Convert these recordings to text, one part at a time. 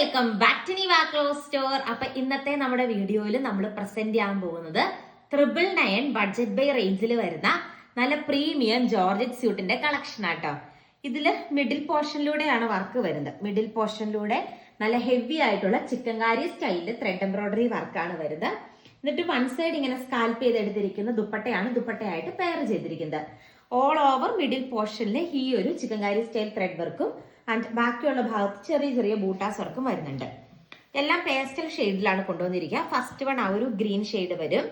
Welcome back to Nivaclo store. അപ്പൊ ഇന്നത്തെ നമ്മുടെ വീഡിയോയിൽ നമ്മൾ പ്രസന്റ് ചെയ്യാൻ പോകുന്നത് ട്രിപ്പിൾ നയൻ ബഡ്ജറ്റ് ബൈ റേഞ്ചിൽ വരുന്ന നല്ല പ്രീമിയം ജോർജറ്റ് സ്യൂട്ടിന്റെ കളക്ഷൻ ആട്ടോ. ഇതിൽ മിഡിൽ പോർഷനിലൂടെയാണ് വർക്ക് വരുന്നത്. മിഡിൽ പോർഷനിലൂടെ നല്ല ഹെവി ആയിട്ടുള്ള ചിക്കൻകാരി സ്റ്റൈലിൽ ത്രെഡ് എംബ്രോയിഡറി വർക്കാണ് വരുന്നത്. എന്നിട്ട് വൺ സൈഡ് ഇങ്ങനെ സ്കാൽപ്പ് ചെയ്തെടുത്തിരിക്കുന്ന ദുപ്പട്ടയാണ് ദുപ്പട്ടയായിട്ട് പെയർ ചെയ്തിരിക്കുന്നത്. ഓൾ ഓവർ മിഡിൽ പോർഷനിൽ ഈ ഒരു ചിക്കൻകാരി സ്റ്റൈൽ ത്രെഡ് വർക്കും ആൻഡ് ബാക്കിയുള്ള ഭാഗത്ത് ചെറിയ ചെറിയ ബൂട്ടാസ് വർക്കും വരുന്നുണ്ട്. എല്ലാം പേസ്റ്റൽ ഷെയ്ഡിലാണ് കൊണ്ടുവന്നിരിക്കുക. ഫസ്റ്റ് വൺ ആ ഒരു ഗ്രീൻ ഷെയ്ഡ് വരും.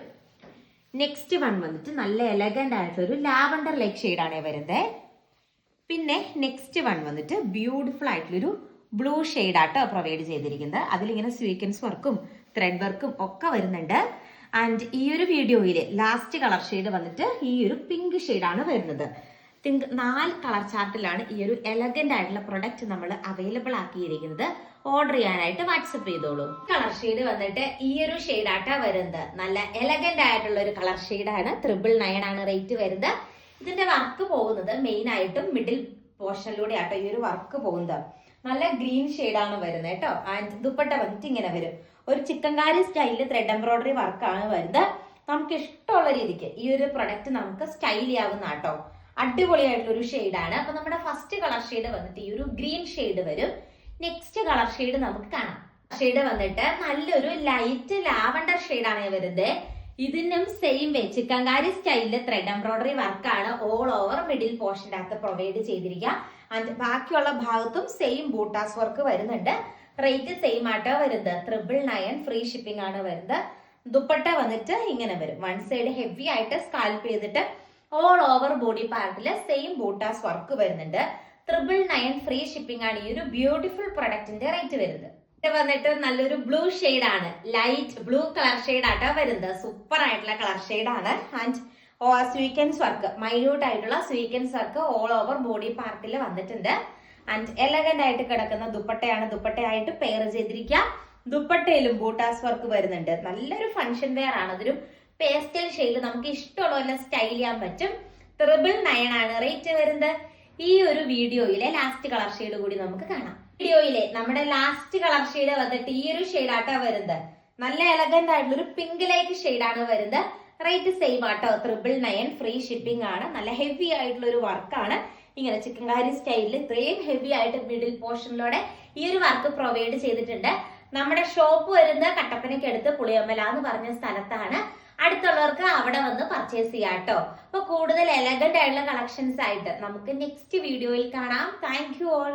നെക്സ്റ്റ് വൺ വന്നിട്ട് നല്ല എലഗന്റ് ആയിട്ടുള്ള ഒരു ലാവണ്ടർ ലൈക്ക് ഷെയ്ഡാണ് വരുന്നത് പിന്നെ നെക്സ്റ്റ് വൺ വന്നിട്ട് ബ്യൂട്ടിഫുൾ ആയിട്ടുള്ളൊരു ബ്ലൂ ആട്ടോ പ്രൊവൈഡ് ചെയ്തിരിക്കുന്നത്. അതിലിങ്ങനെ സ്വീക്കൻസ് വർക്കും ത്രെഡ് വർക്കും ഒക്കെ വരുന്നുണ്ട്. ആൻഡ് ഈ ഒരു വീഡിയോയിൽ ലാസ്റ്റ് കളർ ഷെയ്ഡ് വന്നിട്ട് ഈ ഒരു പിങ്ക് ആണ് വരുന്നത്. തിങ്ക് നാല് കളർ ചാർട്ടിലാണ് ഈ ഒരു എലഗന്റ് ആയിട്ടുള്ള പ്രൊഡക്റ്റ് നമ്മൾ അവൈലബിൾ ആക്കിയിരിക്കുന്നത്. ഓർഡർ ചെയ്യാനായിട്ട് വാട്സപ്പ് ചെയ്തോളൂ. കളർ ഷെയ്ഡ് വന്നിട്ട് ഈ ഒരു ഷെയ്ഡാട്ടാ വരുന്നത്. നല്ല എലഗന്റ് ആയിട്ടുള്ള ഒരു കളർ ഷെയ്ഡാണ് ത്രിബിൾ നയൻ ആണ് റേറ്റ് വരുന്നത്. ഇതിന്റെ വർക്ക് പോകുന്നത് മെയിൻ ആയിട്ടും മിഡിൽ പോർഷനിലൂടെ ആട്ടോ ഈ ഒരു വർക്ക് പോകുന്നത്. നല്ല ഗ്രീൻ ആണ് വരുന്നത് കേട്ടോ. ആൻഡ് ദുപ്പട്ട വന്നിട്ട് ഇങ്ങനെ വരും. ഒരു ചിക്കൻകാരി സ്റ്റൈലിൽ ത്രെഡ് എംബ്രോയിഡറി വർക്കാണ് വരുന്നത്. നമുക്ക് ഇഷ്ടമുള്ള രീതിക്ക് ഈ ഒരു പ്രൊഡക്റ്റ് നമുക്ക് സ്റ്റൈൽ ചെയ്യാവുന്ന കേട്ടോ അടിപൊളിയായിട്ടുള്ള ഒരു ഷെയ്ഡാണ് അപ്പൊ നമ്മുടെ ഫസ്റ്റ് കളർ ഷെയ്ഡ് വന്നിട്ട് ഈ ഒരു ഗ്രീൻ ഷെയ്ഡ് വരും. നെക്സ്റ്റ് കളർ ഷെയ്ഡ് നമുക്ക് കാണാം. ഷെയ്ഡ് വന്നിട്ട് നല്ലൊരു ലൈറ്റ് ലാവണ്ടർ ഷെയ്ഡാണ് വരുന്നത്. ഇതിനും സെയിം വേ ചിക്കൻകാരി സ്റ്റൈലിൽ ത്രെഡ് എംബ്രോയിഡറി വർക്കാണ് ഓൾ ഓവർ മിഡിൽ പോർഷന്റെ അകത്ത് പ്രൊവൈഡ് ചെയ്തിരിക്കുക. ആൻഡ് ബാക്കിയുള്ള ഭാഗത്തും സെയിം ബൂട്ടാസ് വർക്ക് വരുന്നുണ്ട്. റേറ്റ് സെയിം ആട്ടോ വരുന്നത്. ട്രിപ്പിൾ നയൻ ഫ്രീ ഷിപ്പിംഗ് ആണ് വരുന്നത്. ദുപ്പട്ട വന്നിട്ട് ഇങ്ങനെ വരും. വൺ സൈഡ് ഹെവി ആയിട്ട് സ്കാൽപ്പ് ചെയ്തിട്ട് ഓൾ ഓവർ ബോഡി പാർട്ടിൽ സെയിം ബൂട്ടാസ് വർക്ക് വരുന്നുണ്ട്. ട്രിപ്പിൾ നയൻ ഫ്രീ ഷിപ്പിംഗ് ആണ്. ഈ ഒരു ബ്യൂട്ടിഫുൾ പ്രൊഡക്റ്റിന്റെ റേറ്റ് വരുന്നത്. ഇത് വന്നിട്ട് നല്ലൊരു ബ്ലൂ ഷെയ്ഡ് ആണ്. ലൈറ്റ് ബ്ലൂ കളർ ഷെയ്ഡ് ആട്ടോ വരുന്നത്. സൂപ്പർ ആയിട്ടുള്ള കളർ ഷെയ്ഡ് ആണ്. ആൻഡ് സ്വീക്കൻസ് വർക്ക് മൈന്യൂട്ട് ആയിട്ടുള്ള sequins work all over body പാർട്ടിൽ വന്നിട്ടുണ്ട്. ആൻഡ് എലഗന്റ് ആയിട്ട് കിടക്കുന്ന ദുപ്പട്ടയാണ്. ദുപ്പട്ടയായിട്ട് പെയർ ചെയ്തിരിക്കുക. ദുപ്പട്ടയിലും ബൂട്ടാസ് വർക്ക് വരുന്നുണ്ട്. നല്ലൊരു ഫംഗ്ഷൻ വെയർ ആണ്. അതൊരു പേസ്റ്റൽ ഷെയ്ഡ് നമുക്ക് ഇഷ്ടമുള്ള പോലെ സ്റ്റൈൽ ചെയ്യാൻ പറ്റും. ട്രിബിൾ നയൻ ആണ്. റേറ്റ് വരുന്നത്? ഈ ഒരു വീഡിയോയിലെ ലാസ്റ്റ് കളർ ഷെയ്ഡ് കൂടി നമുക്ക് കാണാം. വീഡിയോയിലെ നമ്മുടെ ലാസ്റ്റ് കളർ ഷെയ്ഡ് വന്നിട്ട് ഈ ഒരു ഷെയ്ഡ് ആട്ടോ വരുന്നത്. നല്ല എലഗന്റ് ആയിട്ടുള്ള ഒരു പിങ്ക് ലൈക്ക് ഷെയ്ഡ് ആണ് വരുന്നത്. റേറ്റ് സെയിം ആട്ടോ. ട്രിപ്പിൾ നയൻ ഫ്രീ ഷിപ്പിംഗ് ആണ്. നല്ല ഹെവി ആയിട്ടുള്ള ഒരു വർക്കാണ് ഇങ്ങനെ ചിക്കൻകാരി സ്റ്റൈലിൽ ഇത്രയും ഹെവി ആയിട്ട് മിഡിൽ പോർഷനിലൂടെ ഈ ഒരു വർക്ക് പ്രൊവൈഡ് ചെയ്തിട്ടുണ്ട്. നമ്മുടെ ഷോപ്പ് വരുന്ന കട്ടപ്പനയ്ക്കടുത്ത് പുളിയമ്മല എന്ന് പറഞ്ഞ സ്ഥലത്താണ്. അടുത്തുള്ളവർക്ക് അവിടെ വന്ന് പർച്ചേസ് ചെയ്യാം കേട്ടോ അപ്പൊ കൂടുതൽ എലഗന്റ് ആയിട്ടുള്ള കളക്ഷൻസ് ആയിട്ട് നമുക്ക് നെക്സ്റ്റ് വീഡിയോയിൽ കാണാം. Thank you all